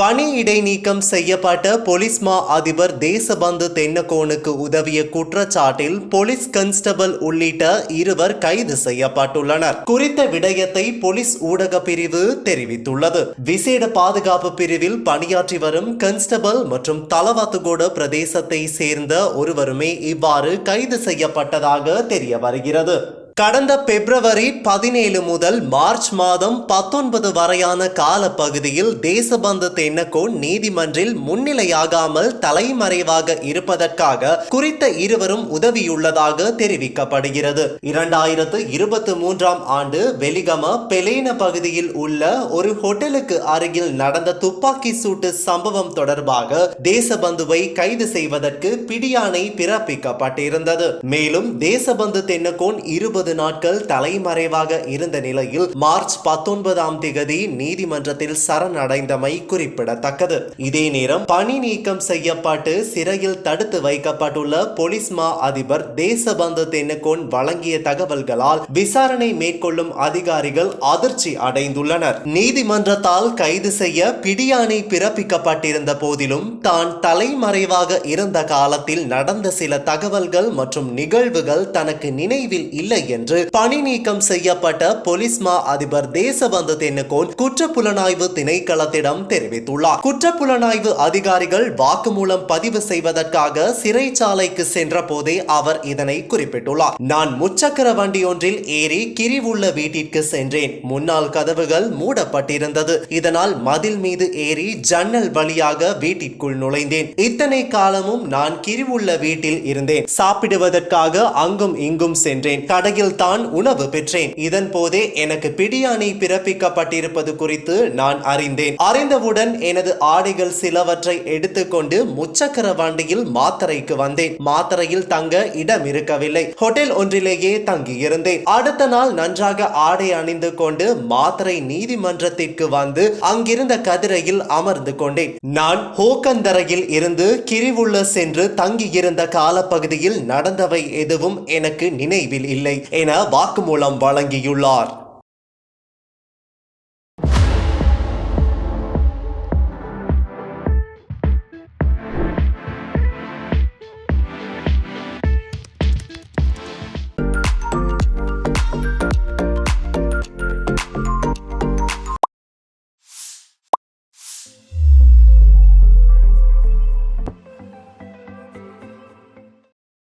பணி இடைநீக்கம் செய்யப்பட்ட போலீஸ் மா அதிபர் தேசபந்து தென்னகோனுக்கு உதவிய குற்றச்சாட்டில் போலீஸ் கான்ஸ்டபிள் உள்ளிட்ட இருவர் கைது செய்யப்பட்டுள்ளனர். குறித்த விடயத்தை போலீஸ் ஊடக பிரிவு தெரிவித்துள்ளது. விசேட பாதுகாப்பு பிரிவில் பணியாற்றி வரும் கான்ஸ்டபிள் மற்றும் தலவாத்துகோட பிரதேசத்தை சேர்ந்த ஒருவருமே இவ்வாறு கைது செய்யப்பட்டதாக தெரிய வருகிறது. கடந்த பிப்ரவரி பதினேழு முதல் மார்ச் மாதம் பத்தொன்பது வரையான காலப்பகுதியில் தேசபந்து தென்னக்கோன் நீதிமன்றில் முன்னிலையாகாமல் தலைமறைவாக இருப்பதற்காக குறித்த இருவரும் உதவியுள்ளதாக தெரிவிக்கப்படுகிறது. இரண்டாயிரத்து இருபத்தி மூன்றாம் ஆண்டு வெலிகம பெலேன பகுதியில் உள்ள ஒரு ஹோட்டலுக்கு அருகில் நடந்த துப்பாக்கி சூட்டு சம்பவம் தொடர்பாக தேசபந்துவை கைது செய்வதற்கு பிடியாணை பிறப்பிக்கப்பட்டிருந்தது. மேலும் தேசபந்து தென்னக்கோன் இருபது நாட்கள் தலைமறைவாக இருந்த நிலையில் மார்ச் பத்தொன்பதாம் திகதி நீதிமன்றத்தில் சரணடைந்தமை குறிப்பிடத்தக்கது. இதே நேரம் பணி நீக்கம் செய்யப்பட்டு சிறையில் தடுத்து வைக்கப்பட்டுள்ள போலீஸ் மா அதிபர் தேசபந்து தென்னக்கோன் வழங்கிய தகவல்களால் விசாரணை மேற்கொள்ளும் அதிகாரிகள் அதிர்ச்சி அடைந்துள்ளனர். நீதிமன்றத்தால் கைது செய்ய பிடியாணை பிறப்பிக்கப்பட்டிருந்த போதிலும் தான் தலைமறைவாக இருந்த காலத்தில் நடந்த சில தகவல்கள் மற்றும் நிகழ்வுகள் தனக்கு நினைவில் இல்லை என்று பணி நீக்கம் செய்யப்பட்ட போலீஸ் மா அதிபர் தேசபந்து தென்னகோன் குற்றப்புலனாய்வு திணைக்களத்திடம் தெரிவித்துள்ளார். குற்றப்புலனாய்வு அதிகாரிகள் வாக்குமூலம் பதிவு செய்வதற்காக சிறைச்சாலைக்கு சென்ற போதே அவர் இதனை குறிப்பிட்டுள்ளார். நான் முச்சக்கர வண்டி ஒன்றில் ஏறி கிரிவுள்ள வீட்டிற்கு சென்றேன். முன்னால் கதவுகள் மூடப்பட்டிருந்தது. இதனால் மதில் மீது ஏறி ஜன்னல் வழியாக வீட்டிற்குள் நுழைந்தேன். இத்தனை காலமும் நான் கிரிவுள்ள வீட்டில் இருந்தேன். சாப்பிடுவதற்காக அங்கும் இங்கும் சென்றேன். கடையில் தான் உணவு பெற்றேன். இதன் போதே எனக்கு பிடியாணை பிறப்பிக்கப்பட்டிருப்பது குறித்து நான் அறிந்தேன். அறிந்தவுடன் எனது ஆடைகள் சிலவற்றை எடுத்துக்கொண்டு முச்சக்கர வண்டியில் மாத்தரைக்கு வந்தேன். மாத்தரையில் தங்க இடம் இருக்கவில்லை. ஹோட்டல் ஒன்றிலேயே தங்கியிருந்தேன். அடுத்த நாள் நன்றாக ஆடை அணிந்து கொண்டு மாத்தரை நீதிமன்றத்திற்கு வந்து அங்கிருந்த கதிரையில் அமர்ந்து கொண்டேன். நான் ஹோக்கந்தரையில் இருந்து கிரிவுள்ள சென்று தங்கியிருந்த காலப்பகுதியில் நடந்தவை எதுவும் எனக்கு நினைவில் இல்லை. என வாக்குமூலம் வழங்கியுள்ளார்.